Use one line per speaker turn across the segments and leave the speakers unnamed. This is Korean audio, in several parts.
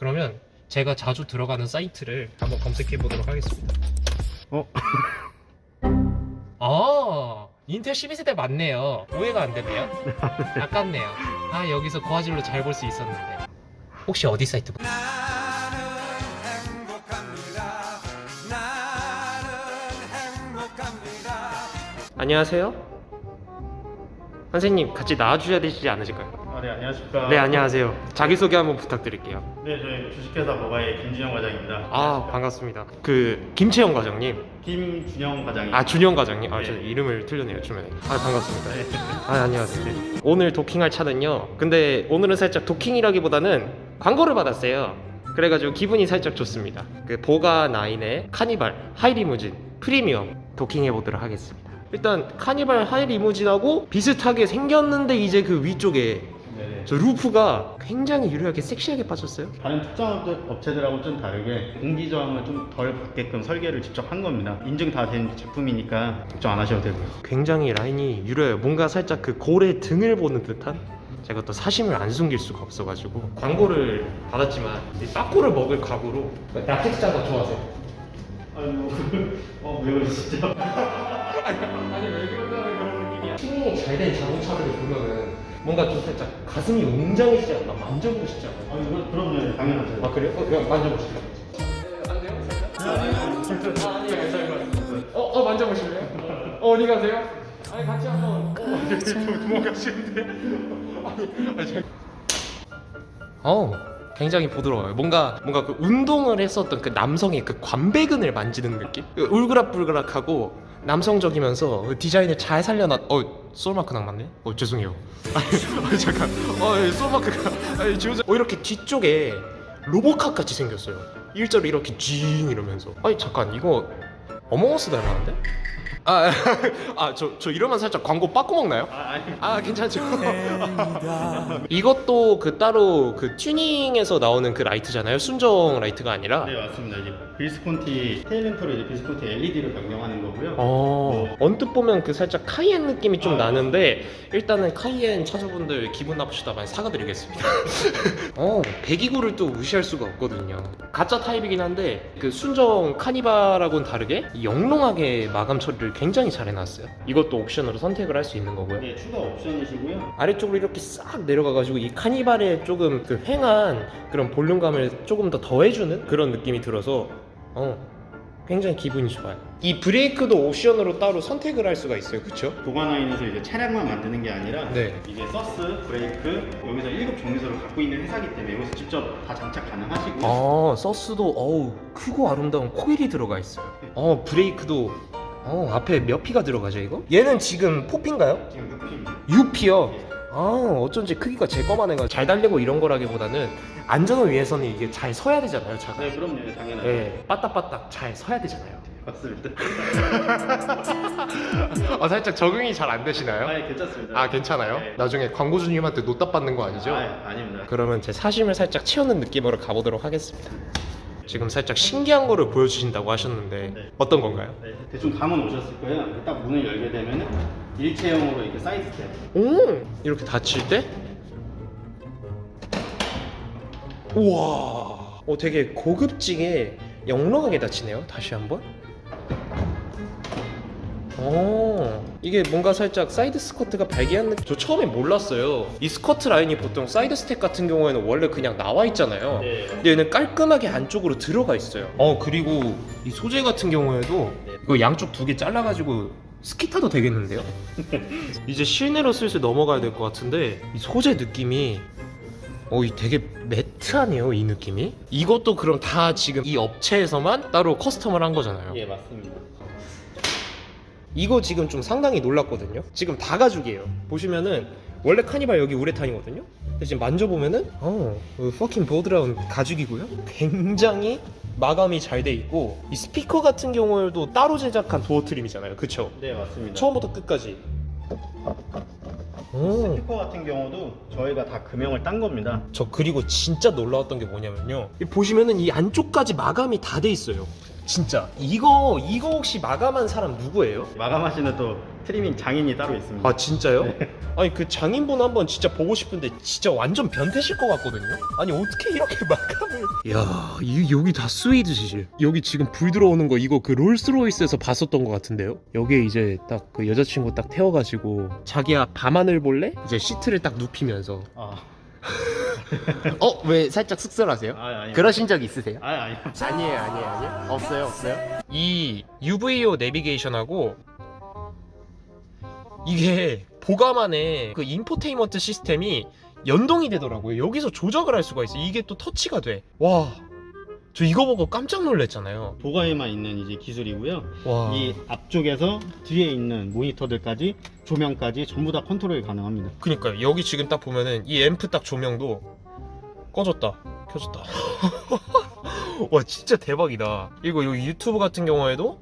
그러면 제가 자주 들어가는 사이트를 한번 검색해 보도록 하겠습니다.
어?
아, 인텔 12세대 맞네요. 오해가 안 되네요. 아깝네요. 아, 여기서 고화질로 잘 볼 수 있었는데. 혹시 어디 사이트? 보- 안녕하세요. 선생님 같이 나와주셔야 되시지 않으실까요?
아, 네, 안녕하십니까.
네, 안녕하세요. 자기 소개 한번 부탁드릴게요.
네, 저희 주식회사 모바일 김준영 과장입니다.
아, 반갑습니다. 그 김채영 과장님.
김준영 과장입니다.
아, 준영 과장님. 아,
네.
저 이름을 틀렸네요, 주면에. 아, 반갑습니다.
네.
아, 안녕하세요. 네. 오늘 도킹할 차는요. 근데 오늘은 살짝 도킹이라기보다는 광고를 받았어요. 그래가지고 기분이 살짝 좋습니다. 그 보가 나인의 카니발 하이리무진 프리미엄 도킹해 보도록 하겠습니다. 일단 카니발 하이 리무진하고 비슷하게 생겼는데 이제 그 위쪽에
네.
저 루프가 굉장히 유려하게 섹시하게 빠졌어요.
다른 특정 업체- 업체들하고 좀 다르게 공기 저항을 좀 덜 받게끔 설계를 직접 한 겁니다. 인증 다 된 제품이니까 걱정 안 하셔도 되고요.
굉장히 라인이 유려해요. 뭔가 살짝 그 고래 등을 보는 듯한. 제가 또 사심을 안 숨길 수가 없어가지고 광고를 받았지만 이 빠꾸를 먹을 각오로 라켓 장거 좋아하세요?
아이고, 어, 왜 그러시죠?
아니 왜 그런다는 그런 느낌이야. 튜닝이 잘된 자동차들을 보면은 뭔가 좀 살짝 가슴이 웅장해지지 않나 만져보고 싶지 않아요?
아, 이거 그럼요, 당연하죠.
아 그래요? 어, 그냥 만져보실래요? 안 돼요? 아, 아니요 괜찮아요 어? 어 만져보실래요? 어, 어디 가세요? 아니 같이 한번 어, 도망가시는데 아니, 아니 제... 어 굉장히 부드러워요 뭔가 뭔가 그 운동을 했었던 그 남성의 그 관배근을 만지는 느낌? 그 울그락불그락하고 남성적이면서 그 디자인을 잘 살려놨 어 솔마크 낭 맞네? 어 죄송해요. 아니 잠깐. 어 예, 솔마크가. 아니 지금 어 이렇게 뒤쪽에 로보캅 같이 생겼어요. 일자로 이렇게 징 이러면서. 아니 잠깐. 이거 어몽어스 닮았는데? 아 아 저 저 이러면 살짝 광고 빠꾸 먹나요?
아.
아 괜찮죠. 이것도 그 따로 그 튜닝에서 나오는 그 라이트잖아요. 순정 라이트가 아니라.
네, 맞습니다. 이제 빌스콘티 테일램프로 이제 빌스콘티 LED로 변경하는 거고요.
어 언뜻 보면 그 살짝 카이엔 느낌이 좀
아,
나는데 일단은 카이엔 차주분들 기분 나쁘시다면 사과드리겠습니다. 어 배기구를 또 무시할 수가 없거든요. 가짜 타입이긴 한데 그 순정 카니발하고는 다르게 영롱하게 마감 처리를 굉장히 잘 해놨어요. 이것도 옵션으로 선택을 할 수 있는 거고요.
네, 추가 옵션이시고요.
아래쪽으로 이렇게 싹 내려가가지고 이 카니발의 조금 그 휑한 그런 볼륨감을 조금 더 더해주는 그런 느낌이 들어서 어 굉장히 기분이 좋아요. 이 브레이크도 옵션으로 따로 선택을 할 수가 있어요, 그렇죠?
도가나인에서 이제 차량만 만드는 게 아니라
네.
이게 서스, 브레이크 여기서 1급 정비소를 갖고 있는 회사기 때문에 여기서 직접 다 장착 가능하시고 요.
아 서스도 어우 크고 아름다운 코일이 들어가 있어요. 어 브레이크도 어 앞에 몇 피가 들어가죠 이거? 얘는 지금 포피인가요?
지금 6핀.
6피요. 아 어쩐지 크기가 제 거만 해가 잘 달리고 이런 거라기보다는 안전을 위해서는 이게 잘 서야 되잖아요 차가.
네, 그럼요. 당연하죠.
예, 빠딱빠딱 잘 서야 되잖아요.
맞습니다.
아 살짝 적응이 잘 안 되시나요?
아, 예, 괜찮습니다.
아 괜찮아요?
네.
나중에 광고주님한테 노딱 받는 거 아니죠?
아, 아닙니다.
그러면 제 사심을 살짝 채우는 느낌으로 가보도록 하겠습니다. 지금 살짝 신기한 거를 보여주신다고 하셨는데
네.
어떤 건가요?
네, 대충 감은 오셨을 거예요. 딱 문을 열게 되면은 일체형으로 이렇게 사이드 스텝.
오 이렇게 닫힐 때 우와 어 되게 고급지게 영롱하게 닫히네요 다시 한번 어 이게 뭔가 살짝 사이드 스커트가 발기한 느낌? 저 처음에 몰랐어요. 이 스커트 라인이 보통 사이드 스텝 같은 경우에는 원래 그냥 나와 있잖아요.
네.
근데 얘는 깔끔하게 안쪽으로 들어가 있어요. 어 그리고 이 소재 같은 경우에도 이거 양쪽 두 개 잘라가지고 스키 타도 되겠는데요? 이제 실내로 슬슬 넘어가야 될 것 같은데 이 소재 느낌이 어, 이 되게 매트하네요 이 느낌이. 이것도 그럼 다 지금 이 업체에서만 따로 커스텀을 한 거잖아요.
예, 맞습니다.
이거 지금 좀 상당히 놀랐거든요 지금 다 가죽이에요 보시면은 원래 카니발 여기 우레탄이거든요 근데 지금 만져보면은 어 퍼킹 보드라운 가죽이고요 굉장히 마감이 잘 돼 있고 이 스피커 같은 경우에도 따로 제작한 도어 트림이잖아요 그쵸?
네, 맞습니다.
처음부터 끝까지 오.
스피커 같은 경우도 저희가 다 금형을 딴 겁니다.
저 그리고 진짜 놀라웠던 게 뭐냐면요 이 보시면은 이 안쪽까지 마감이 다 돼 있어요 진짜 이거 이거 혹시 마감한 사람 누구예요?
마감하시는 또 트리밍 장인이 따로 있습니다.
아 진짜요? 아니 그 장인분 한번 진짜 보고 싶은데 진짜 완전 변태실 것 같거든요 아니 어떻게 이렇게 마감을 야, 이 여기 다 스웨이드 재질. 여기 지금 불 들어오는 거 이거 그 롤스로이스에서 봤었던 것 같은데요. 여기에 이제 딱 그 여자친구 딱 태워가지고 자기야 밤하늘 볼래? 이제 시트를 딱 눕히면서.
아,
어, 왜 살짝 쑥스러하세요?
아 아니.
그러신 적 있으세요?
아 아니.
아니에요, 아니에요, 아니에요. 없어요, 없어요. 이 UVO 내비게이션하고 이게 보감 안에 그 인포테인먼트 시스템이 연동이 되더라고요. 여기서 조작을 할 수가 있어. 요 이게 또 터치가 돼. 와, 저 이거 보고 깜짝 놀랐잖아요.
보가에만 있는 이제 기술이고요.
와,
이 앞쪽에서 뒤에 있는 모니터들까지 조명까지 전부 다 컨트롤이 가능합니다.
그니까요. 여기 지금 딱 보면은 이 앰프 딱 조명도 꺼졌다, 켜졌다. 와, 진짜 대박이다. 그리고 여기 유튜브 같은 경우에도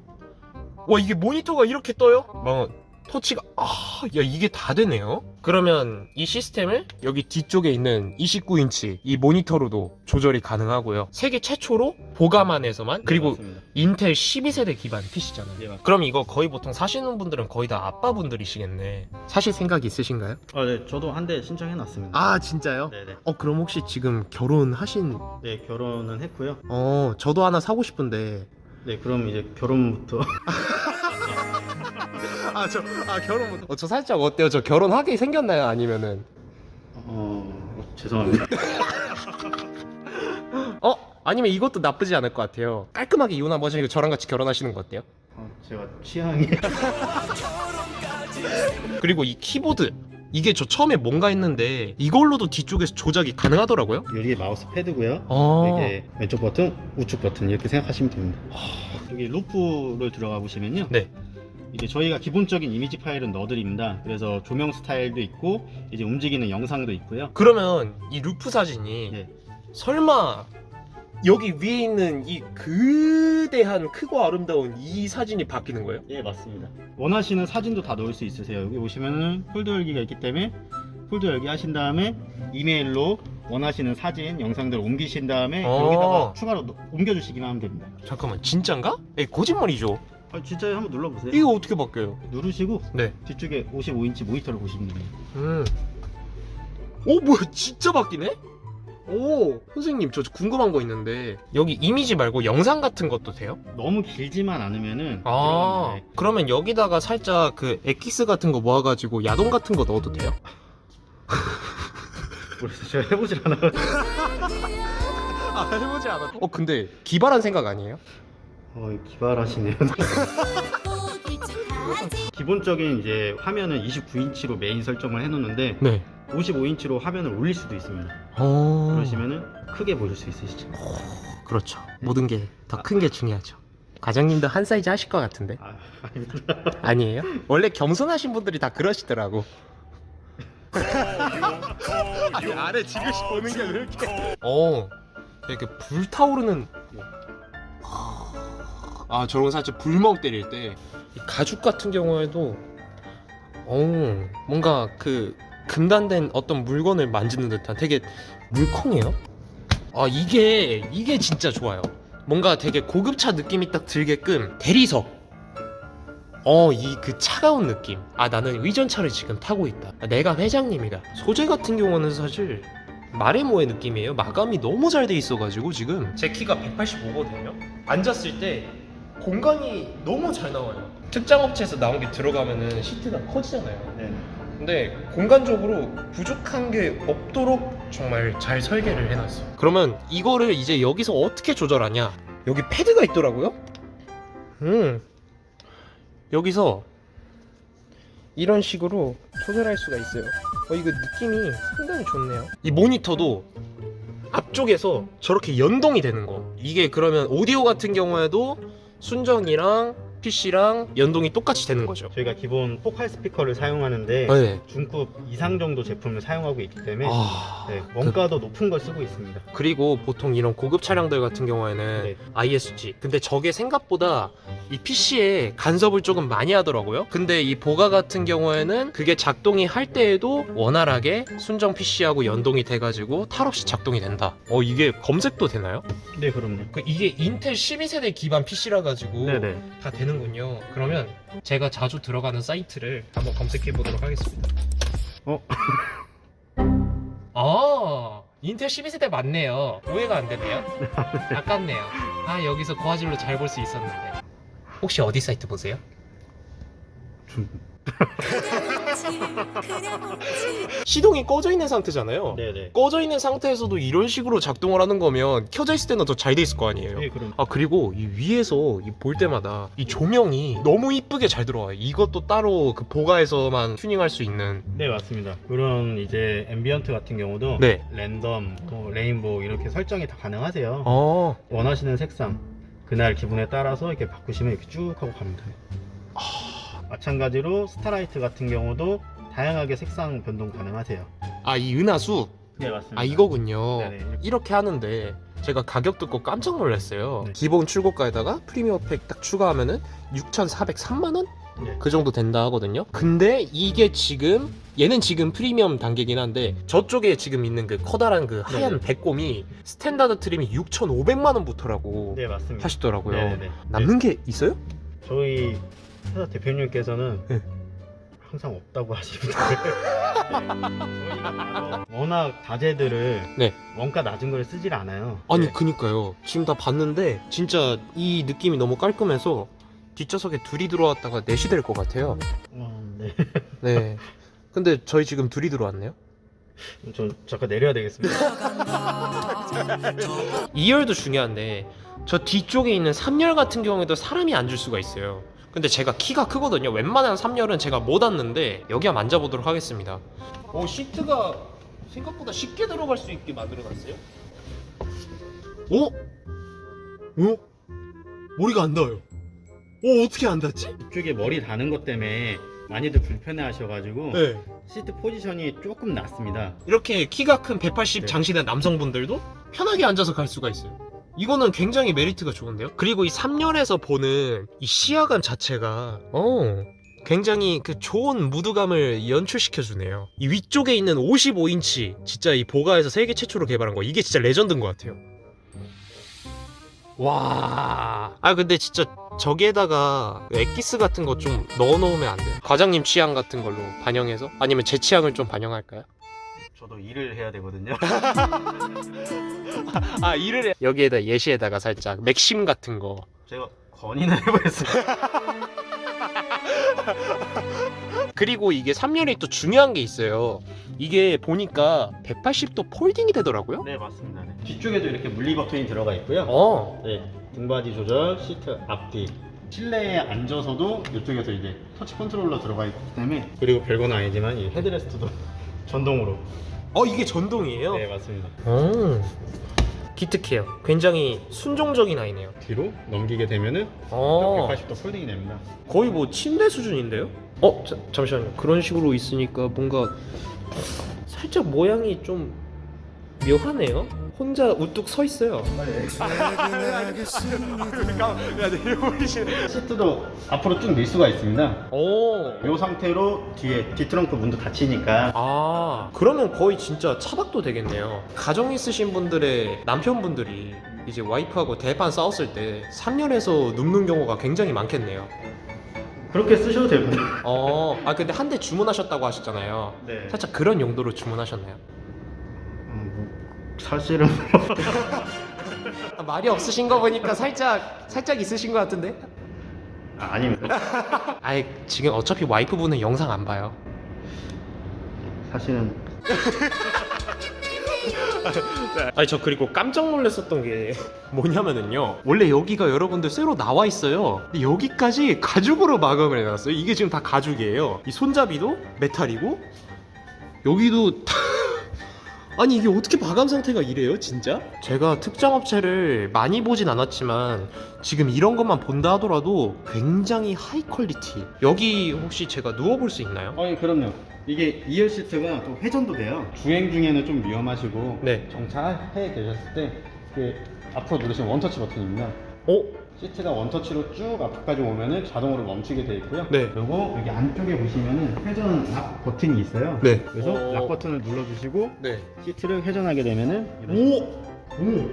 와 이게 모니터가 이렇게 떠요? 막 터치가 아, 야 이게 다 되네요. 그러면 이 시스템을 여기 뒤쪽에 있는 29인치 이 모니터로도 조절이 가능하고요. 세계 최초로 보감안에서만 그리고
맞습니다.
인텔 12세대 기반 PC잖아요.
네, 맞습니다.
그럼 이거 거의 보통 사시는 분들은 거의 다 아빠분들이시겠네. 사실 생각 있으신가요?
아, 네, 저도 한 대 신청해 놨습니다.
아 진짜요?
네, 네.
어 그럼 혹시 지금 결혼하신?
네, 결혼은 했고요.
어 저도 하나 사고 싶은데.
네, 그럼 이제 결혼부터
아저 아 결혼 어, 저 살짝 어때요? 저 결혼하게 생겼나요? 아니면은
어, 죄송합니다.
어 아니면 이것도 나쁘지 않을 것 같아요. 깔끔하게 이혼 한번 하시고 저랑 같이 결혼하시는 거 어때요?
어, 제가 취향이
그리고 이 키보드 이게 저 처음에 뭔가 했는데 이걸로도 뒤쪽에서 조작이 가능하더라고요.
여기 마우스 패드고요.
어.
이게 왼쪽 버튼, 우측 버튼 이렇게 생각하시면 됩니다. 여기 루프를 들어가 보시면요.
네.
이제 저희가 기본적인 이미지 파일은 넣어드립니다. 그래서 조명 스타일도 있고 이제 움직이는 영상도 있고요.
그러면 이 루프 사진이
네.
설마 여기 위에 있는 이 그대한 크고 아름다운 이 사진이 바뀌는 거예요?
예, 맞습니다. 원하시는 사진도 다 넣을 수 있으세요. 여기 보시면은 폴더 열기가 있기 때문에 폴더 열기 하신 다음에 이메일로 원하시는 사진, 영상들을 옮기신 다음에
어.
여기다가 추가로 넣- 옮겨주시기만 하면 됩니다.
잠깐만 진짠가? 에 거짓말이죠.
아, 진짜 한번 눌러보세요.
이거 어떻게 바뀌어요?
누르시고
네.
뒤쪽에 55인치 모니터를 보시면 됩니다.
음. 오 뭐야 진짜 바뀌네? 오 선생님 저 궁금한 거 있는데 여기 이미지 말고 영상 같은 것도 돼요?
너무 길지만 않으면은
아
들어가는데
그러면 여기다가 살짝 그 엑기스 같은 거 모아가지고 야동 같은 거 넣어도 돼요?
모르겠어요. 제가 해보질 않아요.
아 해보지 않아. 어 근데 기발한 생각 아니에요?
어, 기발하시네요. 기본적인 이제 화면은 29인치로 메인 설정을 해놓는데
네.
55인치로 화면을 올릴 수도 있습니다.
어
그러시면은 크게 보실 수 있으시죠.
그렇죠. 모든 게 더 큰 게 중요하죠. 과장님도 한 사이즈 하실 것 같은데
아, 아닙니다.
아니에요? 원래 겸손하신 분들이 다 그러시더라고. 아니 아래 지그시 보는 게왜 이렇게? 어, 이렇게 불타오르는. 아 저런 살짝 불멍 때릴 때 이 가죽 같은 경우에도 어 뭔가 그 금단된 어떤 물건을 만지는 듯한 되게 물컹해요. 아 이게 이게 진짜 좋아요. 뭔가 되게 고급차 느낌이 딱 들게끔 대리석. 어, 이 그 차가운 느낌. 아, 나는 의전차를 지금 타고 있다. 아, 내가 회장님이다. 소재 같은 경우는 사실 마레모의 느낌이에요. 마감이 너무 잘 돼 있어가지고 지금 제 키가 185거든요. 앉았을 때 공간이 너무 잘 나와요. 특장 업체에서 나온 게 들어가면은 시트가 커지잖아요.
네.
근데 공간적으로 부족한 게 없도록 정말 잘 설계를 해놨어요. 그러면 이거를 이제 여기서 어떻게 조절하냐? 여기 패드가 있더라고요. 음, 여기서 이런 식으로 조절할 수가 있어요. 어, 이거 느낌이 상당히 좋네요. 이 모니터도 앞쪽에서 저렇게 연동이 되는 거. 이게 그러면 오디오 같은 경우에도 순정이랑 PC랑 연동이 똑같이 되는 거죠.
저희가 기본 포칼 스피커를 사용하는데
네.
중급 이상 정도 제품을 사용하고 있기 때문에
아,
네, 원가도 높은 걸 쓰고 있습니다.
그리고 보통 이런 고급 차량들 같은 경우에는
네.
ISG. 근데 저게 생각보다 이 PC에 간섭을 조금 많이 하더라고요. 근데 이 보가 같은 경우에는 그게 작동이 할 때에도 원활하게 순정 PC하고 연동이 돼가지고 탈 없이 작동이 된다. 어, 이게 검색도 되나요?
네, 그럼요.
그 이게 인텔 12세대 기반 PC라 가지고
네네.
다 되는 군요. 그러면 제가 자주 들어가는 사이트를 한번 검색해 보도록 하겠습니다.
어?
아 인텔 12세대 맞네요. 오해가 안 되네요. 아깝네요. 아 여기서 고화질로 잘 볼 수 있었는데. 혹시 어디 사이트 보세요? 시동이 꺼져 있는 상태잖아요.
네네.
꺼져 있는 상태에서도 이런 식으로 작동을 하는 거면 켜져 있을 때는 더 잘 돼 있을 거 아니에요.
네 그럼.
아 그리고 이 위에서 이 볼 때마다 이 조명이 너무 이쁘게 잘 들어와요. 이것도 따로 그 보가에서만 튜닝할 수 있는.
네 맞습니다. 그런 이제 앰비언트 같은 경우도
네.
랜덤, 또 레인보우 이렇게 설정이 다 가능하세요.
어.
원하시는 색상 그날 기분에 따라서 이렇게 바꾸시면 이렇게 쭉 하고 가면 돼요. 마찬가지로 스타라이트 같은 경우도 다양하게 색상 변동 가능하세요.
아 이 은하수.
네 맞습니다.
아 이거군요.
네네.
이렇게 하는데 제가 가격 듣고 깜짝 놀랐어요.
네.
기본 출고가에다가 프리미엄 팩 딱 추가하면은 6,403만 원?
네.
그 정도 된다 하거든요. 근데 이게 지금 얘는 지금 프리미엄 단계긴 한데 저쪽에 지금 있는 그 커다란 그 하얀
네네.
배꼽이 스탠다드 트림이 6,500만 원부터라고
네 맞습니다.
하시더라고요.
네네네.
남는 게 있어요?
저희 회사 대표님께서는
네.
항상 없다고. 저희가 워낙 자재들을
네.
원가 낮은 걸 쓰질 않아요.
아니
네.
그니까요. 지금 다 봤는데 진짜 이 느낌이 너무 깔끔해서 뒷좌석에 둘이 들어왔다가 넷이 될 것 같아요.
어, 네.
네. 근데 저희 지금 둘이 들어왔네요.
저 잠깐 내려야 되겠습니다.
2열도 중요한데 저 뒤쪽에 있는 3열 같은 경우에도 사람이 앉을 수가 있어요. 근데 제가 키가 크거든요. 웬만한 3열은 제가 못 앉는데 여기 한번 앉아보도록 하겠습니다. 오 시트가 생각보다 쉽게 들어갈 수 있게 만들어놨어요. 오? 오? 머리가 안 닿아요. 오 어떻게 안 닿지?
이쪽에 머리 다는 것 때문에 많이들 불편해 하셔가지고
네.
시트 포지션이 조금 낮습니다.
이렇게 키가 큰 180
네.
장신의 남성분들도 편하게 앉아서 갈 수가 있어요. 이거는 굉장히 메리트가 좋은데요? 그리고 이 3열에서 보는 이 시야감 자체가 어 굉장히 그 좋은 무드감을 연출시켜 주네요. 이 위쪽에 있는 55인치 진짜 이 보가에서 세계 최초로 개발한 거 이게 진짜 레전드인 것 같아요. 와. 아 근데 진짜 저기에다가 엑기스 같은 거 좀 넣어 놓으면 안 돼요. 과장님 취향 같은 걸로 반영해서 아니면 제 취향을 좀 반영할까요?
저도 일을 해야 되거든요.
아 일을 해. 여기에다 예시에다가 살짝 맥심 같은 거.
제가 건의는 해보겠습니다.
그리고 이게 3열이 또 중요한 게 있어요. 이게 보니까 180도 폴딩이 되더라고요.
네 맞습니다. 네. 뒤쪽에도 이렇게 물리 버튼이 들어가 있고요.
어.
네, 등받이 조절, 시트 앞뒤. 실내에 앉아서도 이쪽에서 이제 터치 컨트롤러 들어가 있기 때문에 그리고 별건 아니지만 이 헤드레스트도 전동으로.
어 이게 전동이에요?
네 맞습니다.
어. 기특해요. 굉장히 순종적인 아이네요.
뒤로 넘기게 되면은
어.
180도 폴딩이 됩니다.
거의 뭐 침대 수준인데요? 어, 자, 잠시만요. 그런 식으로 있으니까 뭔가 살짝 모양이 좀 묘하네요. 혼자 우뚝 서 있어요. 야, 내려보이시네.
시트도 앞으로 쭉 밀 수가 있습니다.
오.
이 상태로 뒤에 뒤트렁크 문도 닫히니까
아, 그러면 거의 진짜 차박도 되겠네요. 가정 있으신 분들의 남편분들이 이제 와이프하고 대판 싸웠을 때 3년에서 눕는 경우가 굉장히 많겠네요.
그렇게 쓰셔도 되고요.
어, 아 근데 한 대 주문하셨다고 하셨잖아요.
네.
살짝 그런 용도로 주문하셨나요?
사실은
아, 말이 없으신 거 보니까 살짝 살짝 있으신 것 같은데?
아, 아닙니다.
아이 지금 어차피 와이프분은 영상 안 봐요.
사실은
아니 저 그리고 깜짝 놀랐었던 게 뭐냐면은요 원래 여기가 여러분들 쇠로 나와 있어요 근데 여기까지 가죽으로 마감을 해놨어요 이게 지금 다 가죽이에요 이 손잡이도 메탈이고 여기도 다- 아니 이게 어떻게 마감 상태가 이래요 진짜? 제가 특정 업체를 많이 보진 않았지만 지금 이런 것만 본다 하더라도 굉장히 하이 퀄리티 여기 혹시 제가 누워볼 수 있나요?
어, 예, 그럼요. 이게 2열 시트가 또 회전도 돼요. 주행 중에는 좀 위험하시고
네.
정차해 계셨을 때 그 앞으로 누르시면 원터치 버튼입니다.
어?
시트가 원터치로 쭉 앞까지 오면은 자동으로 멈추게 돼 있고요.
네.
그리고 여기 안쪽에 보시면은 회전 락 버튼이 있어요.
네.
그래서
어.
락 버튼을 눌러주시고
네
시트를 회전하게 되면은 이런
오! 오!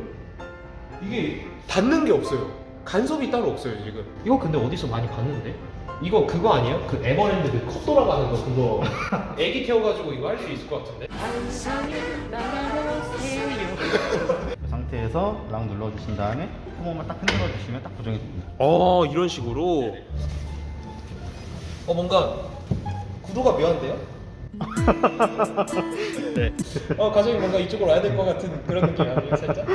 이게 닿는 게 없어요. 간섭이 따로 없어요, 지금. 이거 근데 어디서 많이 봤는데? 이거 그거 아니에요? 그 에버랜드 그 컵 돌아가는 거 그거 애기 태워가지고 이거 할 수 있을 것 같은데?
상태에서 락 눌러주신 다음에 손목만 딱 흔들어 주시면 딱 고정이 됩니다.
어 이런 식으로 어 뭔가 구도가 묘한데요?
네.
어 과정이 뭔가 이쪽으로 와야 될 것 같은 그런 느낌 아니에요 살짝?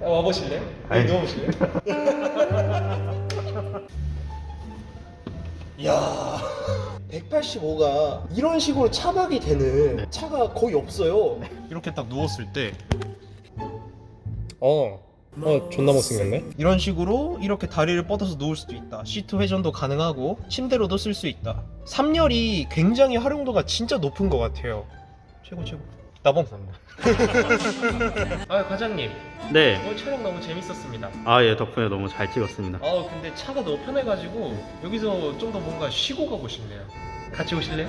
어, 와보실래요?
아니.
여기 누워보실래요? 야 185가 이런 식으로 차박이 되는 차가 거의 없어요 이렇게 딱 누웠을 때 어, 어 존나 못생겼네 이런 식으로 이렇게 다리를 뻗어서 누울 수도 있다. 시트 회전도 가능하고 침대로도 쓸 수 있다. 3열이 굉장히 활용도가 진짜 높은 것 같아요. 최고 최고. 나봉 아 과장님.
네.
오늘 촬영 너무 재밌었습니다.
아, 예, 덕분에 너무 잘 찍었습니다.
아 근데 차가 너무 편해가지고 여기서 좀 더 뭔가 쉬고 가고 싶네요. 같이 오실래요?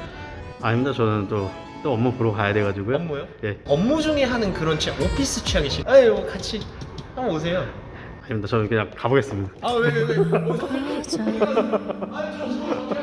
아닙니다. 저는 또, 또 업무 보러 가야 돼가지고요.
업무요?
예.
업무 중에 하는 그런 취향 오피스 취향이시 아유 같이 한번 오세요
아닙니다. 저는 그냥 가보겠습니다.
아 왜 왜 왜?
아, 저-